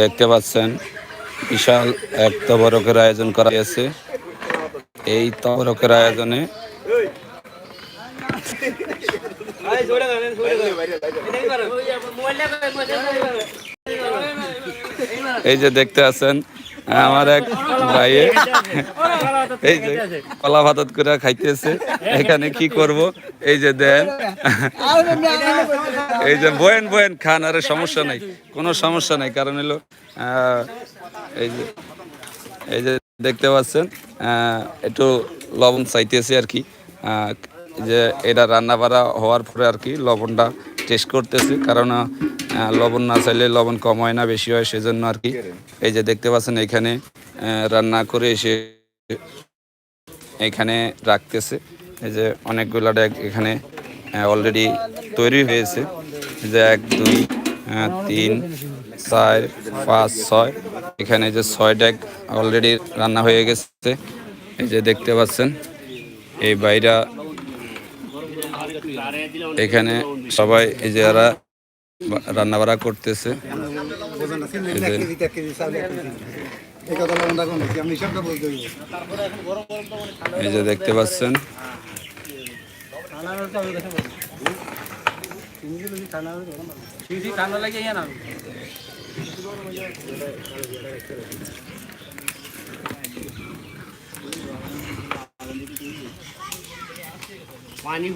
দেখতে পাচ্ছেন, বিশাল এক তবরকের আয়োজন করা হয়েছে। এই তবরকের আয়োজনে এই যে দেখতে আছেন আমার এক ভাইয়ে এই যে কলা ভাতত করে খাইতেছে। এখানে কি করব? এই যে দেন। এই যে বয়েন বয়েন, খান, আরে সমস্যা নাই। কোনো সমস্যা নাই, কারণ হলো এই যে এই যে দেখতে পাচ্ছেন একটু লবণ চাইতেছি আর কি। যে এটা রান্না বাড়া হওয়ার পরে আর কি লবণটা টেস্ট করতেছি, কারণ লবণ না চাইলে লবণ কম হয় না, বেশি হয় সেজন্য আর কি। এই যে দেখতে পাচ্ছেন এখানে রান্না করে এসে এখানে রাখতেছে। এই যে অনেকগুলো ডেক এখানে অলরেডি তৈরি হয়েছে। যে এক, দুই তিন, চার, পাঁচ, ছয়। এখানে যে ছয় ডেক অলরেডি রান্না হয়ে গেছে। এই যে দেখতে পাচ্ছেন, এই বাইরা এখানে সবাই, এই যে এরা রান্না বাড়া করতেছে। এই যে দেখতে পাচ্ছেন। পানি